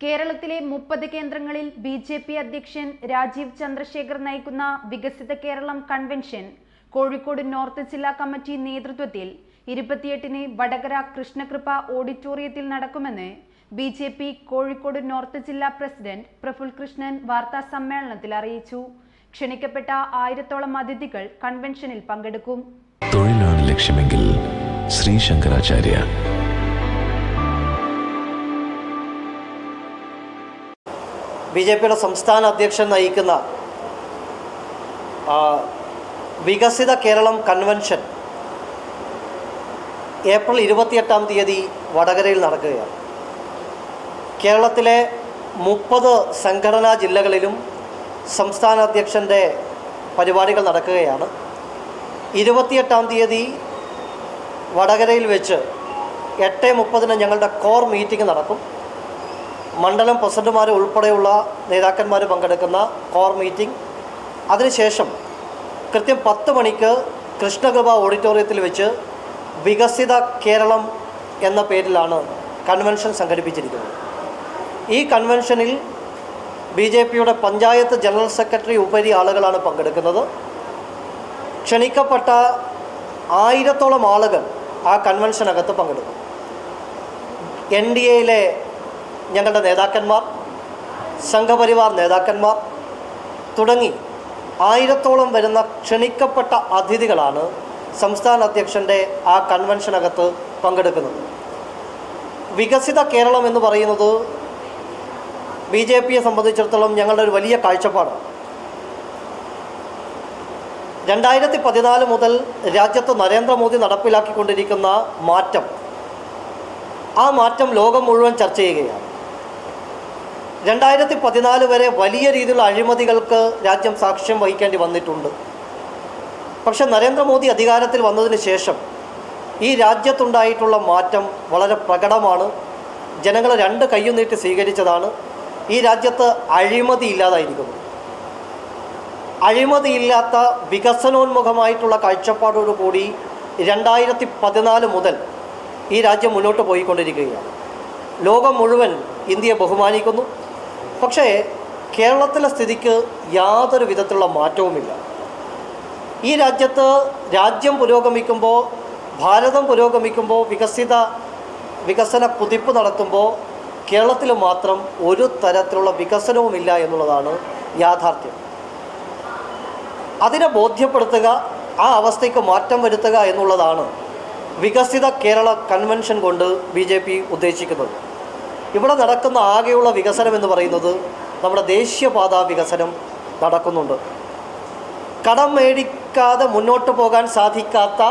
കേരളത്തിലെ മുപ്പത് കേന്ദ്രങ്ങളിൽ ബി ജെ പി അധ്യക്ഷൻ രാജീവ് ചന്ദ്രശേഖർ നയിക്കുന്ന വികസിത കേരളം കൺവെൻഷൻ കോഴിക്കോട് നോർത്ത് ജില്ലാ കമ്മിറ്റി നേതൃത്വത്തിൽ ഇരുപത്തിയെട്ടിന് വടകര കൃഷ്ണകൃപ ഓഡിറ്റോറിയത്തിൽ നടക്കുമെന്ന് B J P Kozhikode north ജില്ലാ പ്രസിഡന്റ് പ്രഫുൽ കൃഷ്ണൻ വാർത്താ സമ്മേളനത്തിൽ അറിയിച്ചു. ക്ഷണിക്കപ്പെട്ട ആയിരത്തോളം അതിഥികൾ കൺവെൻഷനിൽ പങ്കെടുക്കും. തൊഴിലാണ് ലക്ഷ്യമെങ്കിൽ ശ്രീ ശങ്കരാചാര്യ ബി ജെ പിയുടെ സംസ്ഥാന അധ്യക്ഷൻ നയിക്കുന്ന വികസിത കേരളം കൺവെൻഷൻ ഏപ്രിൽ ഇരുപത്തിയെട്ടാം തീയതി വടകരയിൽ നടക്കുകയാണ്. കേരളത്തിലെ മുപ്പത് സംഘടനാ ജില്ലകളിലും സംസ്ഥാന അധ്യക്ഷന്റെ പരിപാടികൾ നടക്കുകയാണ്. ഇരുപത്തിയെട്ടാം തീയതി വടകരയിൽ വെച്ച് എട്ട് മുപ്പതിന് ഞങ്ങളുടെ കോർ മീറ്റിംഗ് നടക്കും. മണ്ഡലം പ്രസിഡന്റുമാർ ഉൾപ്പെടെയുള്ള നേതാക്കന്മാർ പങ്കെടുക്കുന്ന കോർ മീറ്റിംഗ്. അതിനുശേഷം കൃത്യം പത്ത് മണിക്ക് കൃഷ്ണകൃപ ഓഡിറ്റോറിയത്തിൽ വെച്ച് വികസിത കേരളം എന്ന പേരിലാണ് കൺവെൻഷൻ സംഘടിപ്പിച്ചിരിക്കുന്നത്. ഈ കൺവെൻഷനിൽ ബി ജെ പിയുടെ പഞ്ചായത്ത് ജനറൽ സെക്രട്ടറി ഉപരി ആളുകളാണ് പങ്കെടുക്കുന്നത്. ക്ഷണിക്കപ്പെട്ട ആയിരത്തോളം ആളുകൾ ആ കൺവെൻഷനകത്ത് പങ്കെടുക്കും. എൻ ഡി എയിലെ ഞങ്ങളുടെ നേതാക്കന്മാർ സംഘപരിവാർ നേതാക്കന്മാർ തുടങ്ങി ആയിരത്തോളം വരുന്ന ക്ഷണിക്കപ്പെട്ട അതിഥികളാണ് സംസ്ഥാന അധ്യക്ഷന്റെ ആ കൺവെൻഷനകത്ത് പങ്കെടുക്കുന്നത്. വികസിത കേരളം എന്ന് പറയുന്നത് ബി ജെ പിയെ സംബന്ധിച്ചിടത്തോളം ഞങ്ങളുടെ ഒരു വലിയ കാഴ്ചപ്പാടാണ്. രണ്ടായിരത്തി പതിനാല് മുതൽ രാജ്യത്ത് നരേന്ദ്രമോദി നടപ്പിലാക്കിക്കൊണ്ടിരിക്കുന്ന മാറ്റം ആ മാറ്റം ലോകം മുഴുവൻ ചർച്ച ചെയ്യുകയാണ്. രണ്ടായിരത്തി പതിനാല് വരെ വലിയ രീതിയിലുള്ള അഴിമതികൾക്ക് രാജ്യം സാക്ഷ്യം വഹിക്കേണ്ടി വന്നിട്ടുണ്ട്. പക്ഷേ നരേന്ദ്രമോദി അധികാരത്തിൽ വന്നതിന് ശേഷം ഈ രാജ്യത്തുണ്ടായിട്ടുള്ള മാറ്റം വളരെ പ്രകടമാണ്. ജനങ്ങൾ രണ്ട് കയ്യും നീട്ടി സ്വീകരിച്ചതാണ്. ഈ രാജ്യത്ത് അഴിമതി ഇല്ലാതായിരിക്കുന്നു. അഴിമതിയില്ലാത്ത വികസനോന്മുഖമായിട്ടുള്ള കാഴ്ചപ്പാടോടുകൂടി രണ്ടായിരത്തി പതിനാല് മുതൽ ഈ രാജ്യം മുന്നോട്ട് പോയിക്കൊണ്ടിരിക്കുകയാണ്. ലോകം മുഴുവൻ ഇന്ത്യയെ ബഹുമാനിക്കുന്നു. പക്ഷേ കേരളത്തിലെ സ്ഥിതിക്ക് യാതൊരു വിധത്തിലുള്ള മാറ്റവുമില്ല. ഈ രാജ്യത്ത് രാജ്യം പുരോഗമിക്കുമ്പോൾ ഭാരതം പുരോഗമിക്കുമ്പോൾ വികസിത വികസന കുതിപ്പ് നടത്തുമ്പോൾ കേരളത്തിൽ മാത്രം ഒരു തരത്തിലുള്ള വികസനവുമില്ല എന്നുള്ളതാണ് യാഥാർത്ഥ്യം. അതിനെ ബോധ്യപ്പെടുത്തുക ആ അവസ്ഥയ്ക്ക് മാറ്റം വരുത്തുക എന്നുള്ളതാണ് വികസിത കേരള കൺവെൻഷൻ കൊണ്ട് ബി ഉദ്ദേശിക്കുന്നത്. ഇവിടെ നടക്കുന്ന ആകെയുള്ള വികസനം എന്ന് പറയുന്നത് നമ്മുടെ ദേശീയപാത വികസനം നടക്കുന്നുണ്ട്. കടം മേടിക്കാതെ മുന്നോട്ട് പോകാൻ സാധിക്കാത്ത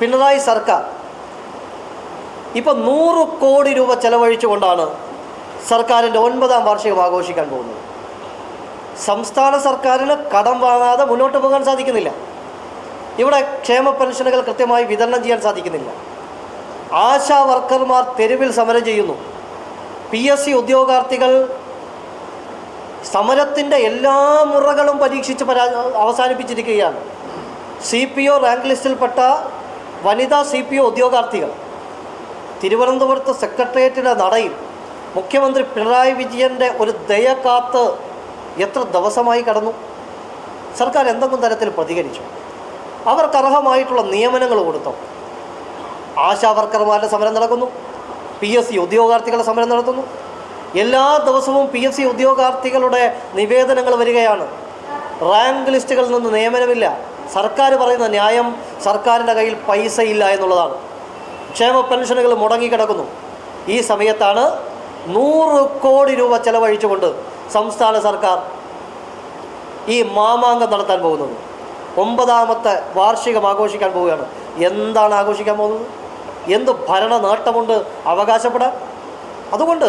പിണറായി സർക്കാർ ഇപ്പം നൂറ് കോടി രൂപ ചെലവഴിച്ചുകൊണ്ടാണ് സർക്കാരിന്റെ ഒൻപതാം വാർഷികം ആഘോഷിക്കാൻ പോകുന്നത്. സംസ്ഥാന സർക്കാരിന് കടം വാങ്ങാതെ മുന്നോട്ട് പോകാൻ സാധിക്കുന്നില്ല. ഇവിടെ ക്ഷേമ പെൻഷനുകൾ കൃത്യമായി വിതരണം ചെയ്യാൻ സാധിക്കുന്നില്ല. ആശാ വർക്കർമാർ തെരുവിൽ സമരം ചെയ്യുന്നു. പി എസ് സി ഉദ്യോഗാർത്ഥികൾ സമരത്തിന്റെ എല്ലാ മുറകളും പരീക്ഷിച്ച് പരാ അവസാനിപ്പിച്ചിരിക്കുകയാണ്. സി പി ഒ റാങ്ക് ലിസ്റ്റിൽപ്പെട്ട വനിതാ സി പി ഒ ഉദ്യോഗാർത്ഥികൾ. തിരുവനന്തപുരത്ത് സെക്രട്ടേറിയറ്റിന്റെ നടയിൽ മുഖ്യമന്ത്രി പിണറായി വിജയന്റെ ഒരു ദയ കാത്ത് എത്ര ദിവസമായി കടന്നു? സർക്കാർ എന്തെങ്കിലും തരത്തിൽ പ്രതികരിച്ചു? അവർക്ക് അർഹമായിട്ടുള്ള നിയമനങ്ങൾ കൊടുത്തു? ആശാവർക്കർമാരുടെ സമരം നടക്കുന്നു. പി എസ് സി ഉദ്യോഗാർത്ഥികളുടെ സമരം നടത്തുന്നു. എല്ലാ ദിവസവും പി എസ് സി ഉദ്യോഗാർത്ഥികളുടെ നിവേദനങ്ങൾ വരികയാണ്. റാങ്ക് ലിസ്റ്റുകളിൽ നിന്ന് നിയമനമില്ല. സർക്കാർ പറയുന്ന ന്യായം സർക്കാരിന്റെ കയ്യിൽ പൈസ ഇല്ല എന്നുള്ളതാണ്. ക്ഷേമ പെൻഷനുകൾ മുടങ്ങിക്കിടക്കുന്നു. ഈ സമയത്താണ് നൂറ് കോടി രൂപ ചെലവഴിച്ചുകൊണ്ട് സംസ്ഥാന സർക്കാർ ഈ മാമാങ്കം നടത്താൻ പോകുന്നത്. ഒമ്പതാമത്തെ വാർഷികം ആഘോഷിക്കാൻ പോവുകയാണ്. എന്താണ് ആഘോഷിക്കാൻ പോകുന്നത്? എന്ത് ഭരണ നേട്ടമുണ്ട് അവകാശപ്പെടാൻ? അതുകൊണ്ട്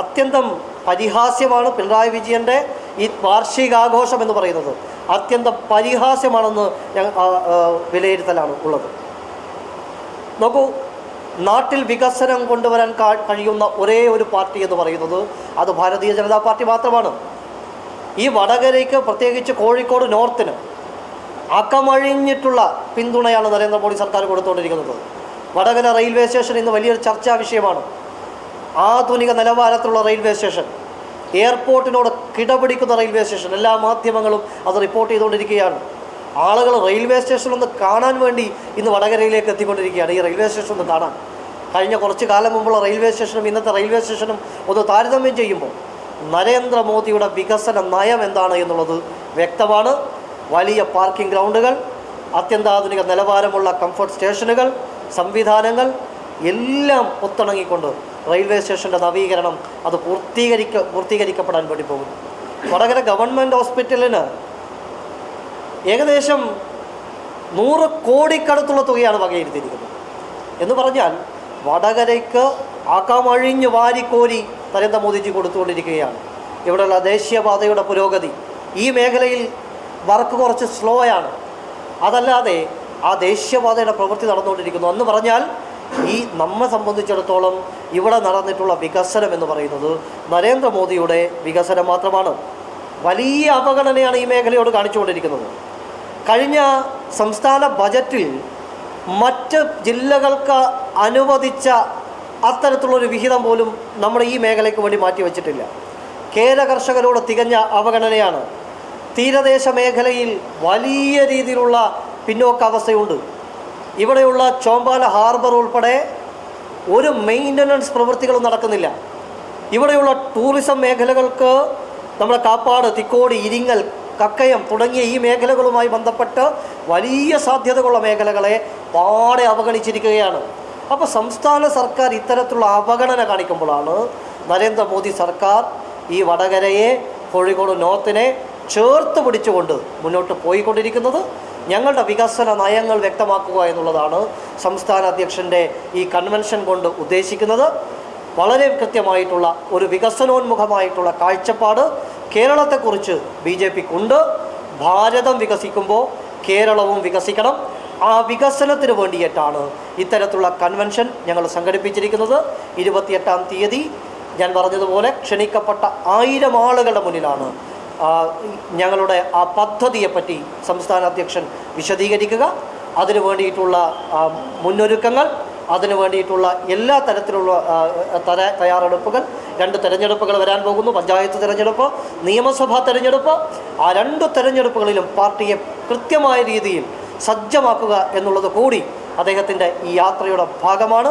അത്യന്തം പരിഹാസ്യമാണ് പിണറായി വിജയന്റെ ഈ വാർഷികാഘോഷം എന്ന് പറയുന്നത്. അത്യന്തം പരിഹാസ്യമാണെന്ന് ഞങ്ങൾ വിലയിരുത്തലാണ് ഉള്ളത്. നോക്കൂ നാട്ടിൽ വികസനം കൊണ്ടുവരാൻ കഴിയുന്ന ഒരേ ഒരു പാർട്ടി എന്ന് പറയുന്നത് അത് ഭാരതീയ ജനതാ പാർട്ടി മാത്രമാണ്. ഈ വടകരയ്ക്ക് പ്രത്യേകിച്ച് കോഴിക്കോട് നോർത്തിന് അക്കമഴിഞ്ഞിട്ടുള്ള പിന്തുണയാണ് നരേന്ദ്രമോദി സർക്കാർ കൊടുത്തുകൊണ്ടിരിക്കുന്നത് വടകര റെയിൽവേ സ്റ്റേഷൻ ഇന്ന് വലിയൊരു ചർച്ചാ വിഷയമാണ്. ആധുനിക നിലവാരത്തിലുള്ള റെയിൽവേ സ്റ്റേഷൻ. എയർപോർട്ടിനോട് കിടപിടിക്കുന്ന റെയിൽവേ സ്റ്റേഷൻ. എല്ലാ മാധ്യമങ്ങളും അത് റിപ്പോർട്ട് ചെയ്തുകൊണ്ടിരിക്കുകയാണ്. ആളുകൾ റെയിൽവേ സ്റ്റേഷൻ ഒന്ന് കാണാൻ വേണ്ടി ഇന്ന് വടകരയിലേക്ക് എത്തിക്കൊണ്ടിരിക്കുകയാണ്. ഈ റെയിൽവേ സ്റ്റേഷൻ ഒന്ന് കാണാൻ. കഴിഞ്ഞ കുറച്ച് കാലം മുമ്പുള്ള റെയിൽവേ സ്റ്റേഷനും ഇന്നത്തെ റെയിൽവേ സ്റ്റേഷനും ഒന്ന് താരതമ്യം ചെയ്യുമ്പോൾ നരേന്ദ്രമോദിയുടെ വികസന നയം എന്താണ് എന്നുള്ളത് വ്യക്തമാണ്. വലിയ പാർക്കിംഗ് ഗ്രൗണ്ടുകൾ അത്യന്താധുനിക നിലവാരമുള്ള കംഫർട്ട് സ്റ്റേഷനുകൾ സംവിധാനങ്ങൾ എല്ലാം ഒത്തിണങ്ങിക്കൊണ്ട് റെയിൽവേ സ്റ്റേഷന്റെ നവീകരണം അത് പൂർത്തീകരിക്ക പൂർത്തീകരിക്കപ്പെടാൻ വേണ്ടി പോകും വടകര ഗവൺമെന്റ് ഹോസ്പിറ്റലിന് ഏകദേശം നൂറ് കോടിക്കടുത്തുള്ള തുകയാണ് വകയിരുത്തിയിരിക്കുന്നത്. എന്ന് പറഞ്ഞാൽ വടകരയ്ക്ക് ആക്കാമഴിഞ്ഞ് വാരിക്കോരി നരേന്ദ്രമോദിജി കൊടുത്തുകൊണ്ടിരിക്കുകയാണ്. ഇവിടെയുള്ള ദേശീയപാതയുടെ പുരോഗതി ഈ മേഖലയിൽ വർക്ക് കുറച്ച് സ്ലോ ആണ്. അതല്ലാതെ ആ ദേശീയപാതയുടെ പ്രവൃത്തി നടന്നുകൊണ്ടിരിക്കുന്നു. എന്ന് പറഞ്ഞാൽ ഈ നമ്മെ സംബന്ധിച്ചിടത്തോളം ഇവിടെ നടന്നിട്ടുള്ള വികസനം എന്ന് പറയുന്നത് നരേന്ദ്രമോദിയുടെ വികസനം മാത്രമാണ്. വലിയ അവഗണനയാണ് ഈ മേഖലയോട് കാണിച്ചുകൊണ്ടിരിക്കുന്നത്. കഴിഞ്ഞ സംസ്ഥാന ബജറ്റിൽ മറ്റ് ജില്ലകൾക്ക് അനുവദിച്ച അത്തരത്തിലുള്ളൊരു വിഹിതം പോലും നമ്മുടെ ഈ മേഖലയ്ക്ക് വേണ്ടി മാറ്റിവെച്ചിട്ടില്ല കേര കർഷകരോട് തികഞ്ഞ അവഗണനയാണ്. തീരദേശ മേഖലയിൽ വലിയ രീതിയിലുള്ള പിന്നോക്കാവസ്ഥയുണ്ട് ഇവിടെയുള്ള ചോമ്പാല ഹാർബർ ഉൾപ്പെടെ ഒരു മെയിന്റനൻസ് പ്രവൃത്തികളും നടക്കുന്നില്ല. ഇവിടെയുള്ള ടൂറിസം മേഖലകൾക്ക് നമ്മുടെ കാപ്പാട് തിക്കോടി ഇരിങ്ങൽ കക്കയം തുടങ്ങിയ ഈ മേഖലകളുമായി ബന്ധപ്പെട്ട് വലിയ സാധ്യതകളുള്ള മേഖലകളെ പാടെ അവഗണിച്ചിരിക്കുകയാണ്. അപ്പോൾ സംസ്ഥാന സർക്കാർ ഇത്തരത്തിലുള്ള അവഗണന കാണിക്കുമ്പോഴാണ് നരേന്ദ്രമോദി സർക്കാർ ഈ വടകരയെ കോഴിക്കോട് നോർത്തിനെ ചേർത്ത് പിടിച്ചുകൊണ്ട് മുന്നോട്ട് പോയിക്കൊണ്ടിരിക്കുന്നത്. ഞങ്ങളുടെ വികസന നയങ്ങൾ വ്യക്തമാക്കുക എന്നുള്ളതാണ് സംസ്ഥാന അധ്യക്ഷന്റെ ഈ കൺവെൻഷൻ കൊണ്ട് ഉദ്ദേശിക്കുന്നത്. വളരെ കൃത്യമായിട്ടുള്ള ഒരു വികസനോന്മുഖമായിട്ടുള്ള കാഴ്ചപ്പാട് കേരളത്തെക്കുറിച്ച് ബി ജെ പിക്കുണ്ട്. ഭാരതം വികസിക്കുമ്പോൾ കേരളവും വികസിക്കണം. ആ വികസനത്തിന് വേണ്ടിയിട്ടാണ് ഇത്തരത്തിലുള്ള കൺവെൻഷൻ ഞങ്ങൾ സംഘടിപ്പിച്ചിരിക്കുന്നത്. ഇരുപത്തിയെട്ടാം തീയതി ഞാൻ പറഞ്ഞതുപോലെ ക്ഷണിക്കപ്പെട്ട ആയിരം ആളുകളുടെ മുന്നിലാണ് ഞങ്ങളുടെ ആ പദ്ധതിയെപ്പറ്റി സംസ്ഥാന അധ്യക്ഷൻ വിശദീകരിക്കുക. അതിനു വേണ്ടിയിട്ടുള്ള മുന്നൊരുക്കങ്ങൾ അതിനു വേണ്ടിയിട്ടുള്ള എല്ലാ തരത്തിലുള്ള തര തയ്യാറെടുപ്പുകൾ രണ്ട് തെരഞ്ഞെടുപ്പുകൾ വരാൻ പോകുന്നു. പഞ്ചായത്ത് തെരഞ്ഞെടുപ്പ് നിയമസഭാ തെരഞ്ഞെടുപ്പ്. ആ രണ്ട് തെരഞ്ഞെടുപ്പുകളിലും പാർട്ടിയെ കൃത്യമായ രീതിയിൽ സജ്ജമാക്കുക എന്നുള്ളത് കൂടി അദ്ദേഹത്തിന്റെ ഈ യാത്രയുടെ ഭാഗമാണ്.